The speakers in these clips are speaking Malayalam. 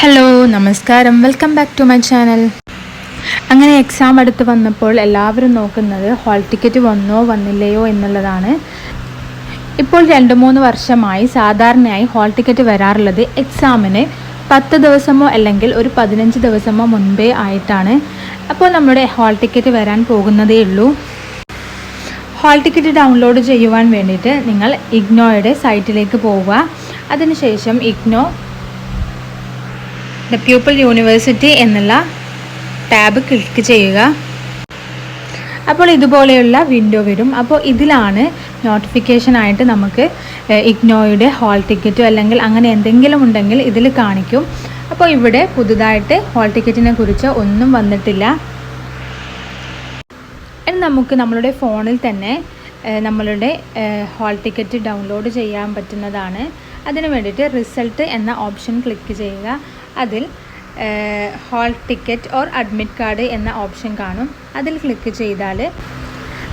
ഹലോ നമസ്കാരം. Welcome back to my channel അങ്ങനെ എക്സാം അടുത്ത് വന്നപ്പോൾ എല്ലാവരും നോക്കുന്നത് ഹോൾ ടിക്കറ്റ് വന്നോ വന്നില്ലയോ എന്നുള്ളതാണ്. ഇപ്പോൾ രണ്ട് മൂന്ന് വർഷമായി സാധാരണയായി ഹോൾ ടിക്കറ്റ് വരാറുള്ളത് എക്സാമിന് പത്ത് ദിവസമോ അല്ലെങ്കിൽ ഒരു പതിനഞ്ച് ദിവസമോ മുൻപേ ആയിട്ടാണ്. അപ്പോൾ നമ്മുടെ ഹോൾ ടിക്കറ്റ് വരാൻ പോകുന്നതേ ഉള്ളൂ. ഹോൾ ടിക്കറ്റ് ഡൗൺലോഡ് ചെയ്യുവാൻ വേണ്ടിയിട്ട് നിങ്ങൾ ഇഗ്നോയുടെ സൈറ്റിലേക്ക് പോവുക. അതിനുശേഷം ഇഗ്നോ ദ പ്യൂപ്പിൾ യൂണിവേഴ്സിറ്റി എന്നുള്ള ടാബ് ക്ലിക്ക് ചെയ്യുക. അപ്പോൾ ഇതുപോലെയുള്ള വിൻഡോ വരും. അപ്പോൾ ഇതിലാണ് നോട്ടിഫിക്കേഷനായിട്ട് നമുക്ക് ഇഗ്നോയുടെ ഹാൾ ടിക്കറ്റോ അല്ലെങ്കിൽ അങ്ങനെ എന്തെങ്കിലും ഉണ്ടെങ്കിൽ ഇതിൽ കാണിക്കും. അപ്പോൾ ഇവിടെ പുതുതായിട്ട് ഹാൾ ടിക്കറ്റിനെ കുറിച്ച് ഒന്നും വന്നിട്ടില്ല. ഇനി നമുക്ക് നമ്മളുടെ ഫോണിൽ തന്നെ നമ്മളുടെ ഹാൾ ടിക്കറ്റ് ഡൗൺലോഡ് ചെയ്യാൻ പറ്റുന്നതാണ്. അതിന് വേണ്ടിയിട്ട് റിസൾട്ട് എന്ന ഓപ്ഷൻ ക്ലിക്ക് ചെയ്യുക. അതിൽ hall ticket or admit card എന്ന ഓപ്ഷൻ കാണും. അതിൽ ക്ലിക്ക് ചെയ്താൽ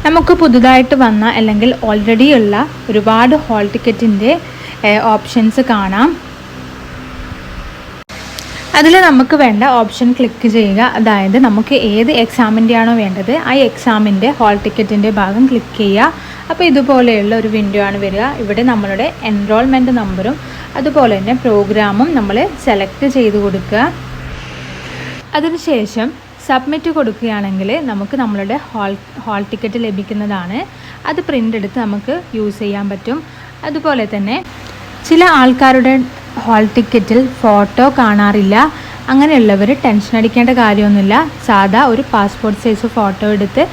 നമുക്ക് പുതുതായിട്ട് വന്ന അല്ലെങ്കിൽ ഓൾറെഡി ഉള്ള ഒരുപാട് ഹോൾ ടിക്കറ്റിന്റെ ഓപ്ഷൻസ് കാണാം. അതിൽ നമുക്ക് വേണ്ട ഓപ്ഷൻ ക്ലിക്ക് ചെയ്യുക. അതായത് നമുക്ക് ഏത് എക്സാമിന്റെയാണോ വേണ്ടത് ആ എക്സാമിന്റെ ഹോൾ ടിക്കറ്റിന്റെ ഭാഗം ക്ലിക്ക് ചെയ്യുക. അപ്പോൾ ഇതുപോലെയുള്ള ഒരു വിൻഡോ ആണ് വരിക. ഇവിടെ നമ്മളുടെ എൻറോൾമെന്റ് നമ്പറും അതുപോലെ തന്നെ പ്രോഗ്രാമും നമ്മൾ സെലക്ട് ചെയ്ത് കൊടുക്കുക. അതിനുശേഷം സബ്മിറ്റ് കൊടുക്കുകയാണെങ്കിൽ നമുക്ക് നമ്മളുടെ ഹാൾ ഹാൾ ടിക്കറ്റ് ലഭിക്കുന്നതാണ്. അത് പ്രിന്റ് എടുത്ത് നമുക്ക് യൂസ് ചെയ്യാൻ പറ്റും. അതുപോലെ തന്നെ ചില ആൾക്കാരുടെ ഹാൾ ടിക്കറ്റിൽ ഫോട്ടോ കാണാറില്ല. അങ്ങനെയുള്ളവർ ടെൻഷൻ അടിക്കേണ്ട കാര്യമൊന്നുമില്ല. സാധാ ഒരു പാസ്പോർട്ട് സൈസ് ഫോട്ടോ എടുത്ത്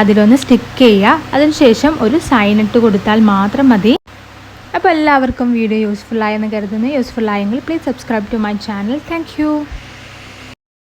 അതിലൊന്ന് സ്റ്റിക്ക് ചെയ്യുക. അതിനുശേഷം ഒരു സൈൻ ഇട്ട് കൊടുത്താൽ മാത്രം മതി. അപ്പോൾ എല്ലാവർക്കും വീഡിയോ യൂസ്ഫുൾ ആയെന്ന് കരുതുന്നു. യൂസ്ഫുൾ ആയെങ്കിൽ please subscribe to my channel thank